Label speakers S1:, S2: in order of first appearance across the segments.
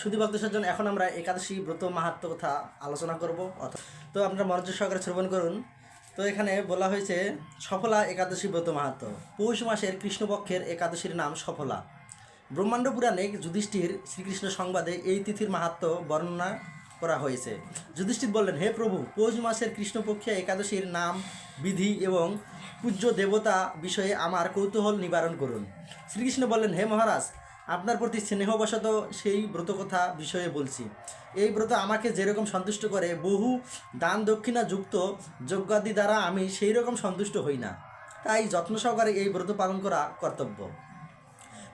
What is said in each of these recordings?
S1: সুদী ভক্তদের জন্য এখন আমরা একাদশী ব্রত মাহাত্ম কথা আলোচনা করব। তো আপনারা মনোযোগ সহকারে শ্রবণ করুন। তো এখানে বলা হয়েছে, সফলা একাদশী ব্রত মাহাত্ম। পৌষ মাসের কৃষ্ণপক্ষের একাদশীর নাম সফলা। ব্রহ্মাণ্ড পুরাণে যুধিষ্ঠির শ্রীকৃষ্ণ সংবাদে এই তিথির মাহাত্ম বর্ণনা করা হয়েছে। যুধিষ্ঠির বললেন, হে প্রভু, পৌষ মাসের কৃষ্ণপক্ষে একাদশীর নাম, বিধি এবং পূজ্য দেবতা বিষয়ে আমার কৌতূহল নিবারণ করুন। শ্রীকৃষ্ণ বললেন, হে মহারাজ আপনার প্রতি স্নেহবশত সেই ব্রত কথা বিষয়ে বলছি। এই ব্রত আমাকে যেরকম সন্তুষ্ট করে, বহু দান দক্ষিণা যুক্ত যজ্ঞাদি দ্বারা আমি সেই রকম সন্তুষ্ট হই না। তাই যত্ন সহকারে এই ব্রত পালন করা কর্তব্য।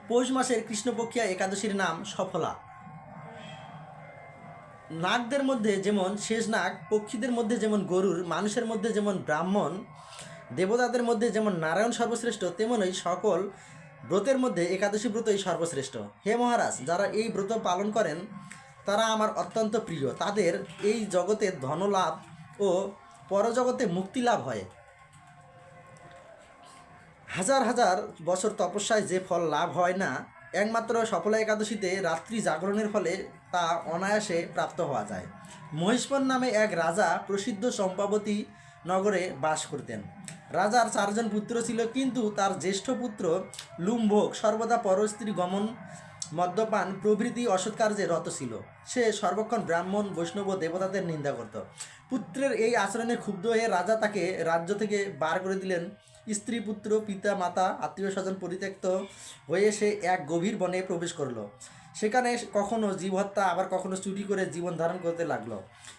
S1: পৌষ মাসের কৃষ্ণপক্ষিয়া একাদশীর নাম সফলা। নাগদের মধ্যে যেমন শেষ নাগ, পক্ষীদের মধ্যে যেমন গরুর, মানুষের মধ্যে যেমন ব্রাহ্মণ, দেবতাদের মধ্যে যেমন নারায়ণ সর্বশ্রেষ্ঠ, তেমনই সকল ব্রতের মধ্যে একাদশী ব্রতই সর্বশ্রেষ্ঠ। হে মহারাজ, যারা এই ব্রত পালন করেন, তারা আমার অত্যন্ত প্রিয়। তাদের এই জগতে ধনলাভ ও পরজগতে মুক্তি লাভ হয়। হাজার হাজার বছর তপস্যায় যে ফল লাভ হয় না, একমাত্র সফলা একাদশীতে রাত্রি জাগরণের ফলে তা অনায়াসে প্রাপ্ত হওয়া যায়। মহিষ্মন নামে এক রাজা প্রসিদ্ধ চম্পাবতী নগরে বাস করতেন। রাজার চারজন পুত্র ছিল, কিন্তু তার জ্যেষ্ঠ পুত্র লুম্ভোগ সর্বদা পরস্ত্রী গমন, মদ্যপান, প্রভৃতি অসৎকার্যে রত ছিল। সে সর্বক্ষণ ব্রাহ্মণ, বৈষ্ণব, দেবতাদের নিন্দা করত। পুত্রের এই আচরণে ক্ষুব্ধ হয়ে রাজা তাকে রাজ্য থেকে বার করে দিলেন। স্ত্রী, পুত্র, পিতা, মাতা, আত্মীয় স্বজন পরিত্যক্ত হয়ে সে এক গভীর বনে প্রবেশ করল। সেখানে কখনো জীব হত্যা আবার কখনো চুরি করে জীবন ধারণ করতে লাগল।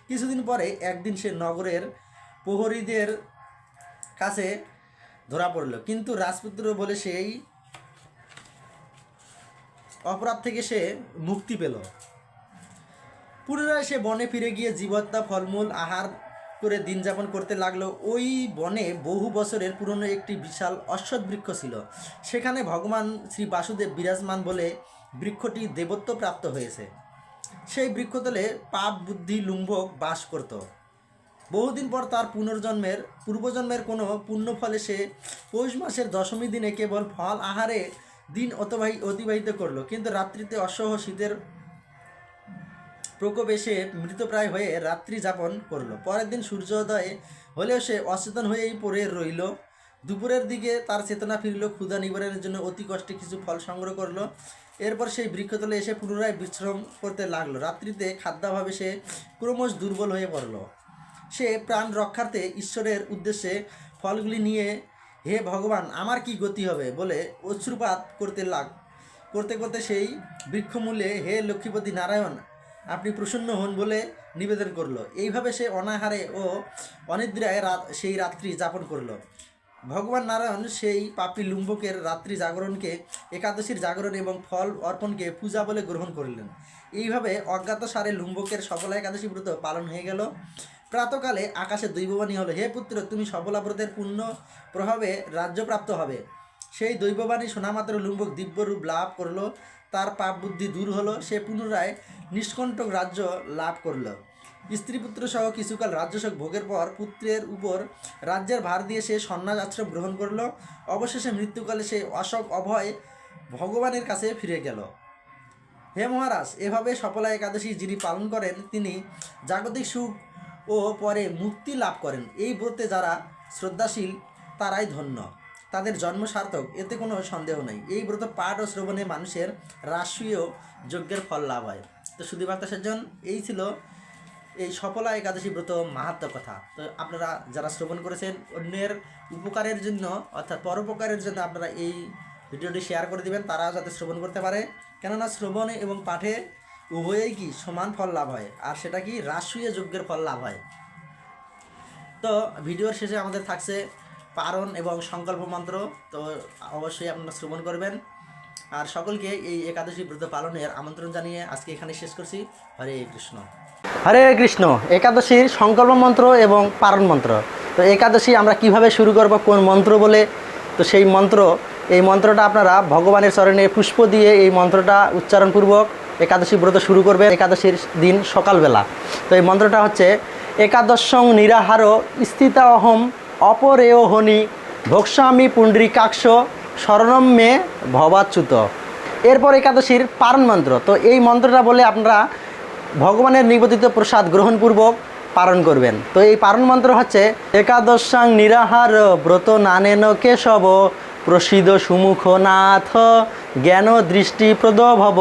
S1: কিছুদিন পরে একদিন সে নগরের প্রহরীদের কাছে ধরা পড়ল। কিন্তু রাজপুত্র বলে সেই অপরাধ থেকে সে মুক্তি পেল। পুনরায় সে বনে ফিরে গিয়ে জীবহত্যা ফলমূল, আহার করে দিন যাপন করতে লাগল। ওই বনে বহু বছরের পুরনো একটি বিশাল অশ্বৎ বৃক্ষ ছিল। সেখানে ভগবান শ্রী বাসুদেব বিরাজমান বলে বৃক্ষটি দেবত্ব প্রাপ্ত হয়েছে। সেই বৃক্ষতলে পাপ, বুদ্ধি, লুম্ভক বাস করত। বহুদিন পর তার পুনর্জন্মের, পূর্বজন্মের কোনো পুণ্য ফলে সে পৌষ মাসের দশমী দিনে কেবল ফল আহারে দিন অতবাহী, অতিবাহিত করল। কিন্তু রাত্রিতে অসহ শীতের প্রকোপে সে মৃতপ্রায় হয়ে রাত্রি যাপন করল। পরের দিন সূর্যোদয়ে হলেও সে অচেতন হয়েই পড়ে রইল। দুপুরের দিকে তার চেতনা ফিরল, ক্ষুধা নিবারণের জন্য অতি কষ্টে কিছু ফল সংগ্রহ করল। এরপর সেই বৃক্ষতলে এসে পুনরায় বিশ্রাম করতে লাগল। রাত্রিতে খাদ্যাভাবে সে ক্রমশ দুর্বল হয়ে পড়ল। সে প্রাণ রক্ষার্থে ঈশ্বরের উদ্দেশ্যে ফলগুলি নিয়ে, হে ভগবান, আমার কি গতি হবে? বলে অশ্রুপাত করতে লাগ, করতে করতে সেই বৃক্ষমূলে, হে লক্ষ্মীপতি নারায়ণ, আপনি প্রসন্ন হন বলে নিবেদন করল। এইভাবে সে অনাহারে ও অনিদ্রায় রাত সেই রাত্রি যাপন করল। ভগবান নারায়ণ সেই পাপি লুম্বকের রাত্রি জাগরণকে, একাদশীর জাগরণ এবং ফল অর্পণকে পূজা বলে গ্রহণ করলেন। এইভাবে অজ্ঞাত সারে লুম্বকের সফলা একাদশী ব্রত পালন হয়ে গেল। প্রাতকালে আকাশে দৈববাণী হলো হে পুত্র, তুমি সফলা ব্রতের পূর্ণ প্রভাবে রাজ্যপ্রাপ্ত হবে। সেই দৈববাণী শোনামাত্র লুম্বক দিব্যরূপ লাভ করল, তার পাপ বুদ্ধি দূর হলো, সে পুনরায় নিষ্কণ্টক রাজ্য লাভ করল। স্ত্রী পুত্র সহ কিছুকাল রাজ্যসক ভোগের পর পুত্রের উপর রাজ্যের ভার দিয়ে সে সন্ন্যাস আশ্রম গ্রহণ করল। অবশেষে মৃত্যুকালে সে অশোক অভয় ভগবানের কাছে ফিরে গেল। হে মহারাজ, এভাবে সফলা একাদশী যিনি পালন করেন, তিনি জাগতিক সুখ ও পরে মুক্তি লাভ করেন। এই ব্রতে যারা শ্রদ্ধাশীল, তারাই ধন্য। তাদের জন্ম সার্থক, এতে কোনো সন্দেহ নেই। এই ব্রত পাঠ ও শ্রবণে মানুষের রাষ্ট্রীয় যজ্ঞের ফল লাভ হয়। তো শুধু বার্তাসের এই ছিল এই সফলা একাদশী ব্রত মাহাত্ম কথা। তো আপনারা যারা শ্রবণ করেছেন, অন্যের উপকারের জন্য, অর্থাৎ পরোপকারের জন্য আপনারা এই ভিডিওটি শেয়ার করে দিবেন তারা যাতে শ্রবণ করতে পারে। কেননা শ্রবণে এবং পাঠে উভয়েই কি সমান ফল লাভ হয়? আর সেটা কি রাষ্ট্রীয় যজ্ঞের ফল লাভ হয়? তো ভিডিওর শেষে আমাদের থাকছে পারণ এবং সংকল্প মন্ত্র। তো অবশ্যই আপনারা শ্রবণ করবেন। আর সকলকে এই একাদশী ব্রত পালনের আমন্ত্রণ জানিয়ে আজকে এখানে শেষ করছি। হরে কৃষ্ণ। হরে কৃষ্ণ। একাদশীর সংকল্প মন্ত্র এবং পারণ মন্ত্র। তো একাদশী আমরা কীভাবে শুরু করব, কোন মন্ত্র বলে? তো সেই মন্ত্র, এই মন্ত্রটা আপনারা ভগবানের চরণে পুষ্প দিয়ে এই মন্ত্রটা উচ্চারণপূর্বক একাদশী ব্রত শুরু করবে একাদশীর দিন সকালবেলা। তো এই মন্ত্রটা হচ্ছে, একাদশং নিরাহার স্থিতা অহম অপরেয় হনি ভোক্সামি পুণ্ডরীকাক্ষ শরণম মে ভবাচ্যুত। এরপর একাদশীর পারণ মন্ত্র। তো এই মন্ত্রটা বলে আপনারা ভগবানের নিবেদিত প্রসাদ গ্রহণপূর্বক পালন করবেন। তো এই পারণ মন্ত্র হচ্ছে, একাদশাং নিরাহার ব্রত নানেন কেশব প্রসিদ সুমুখ নাথ জ্ঞান দৃষ্টি প্রদ ভব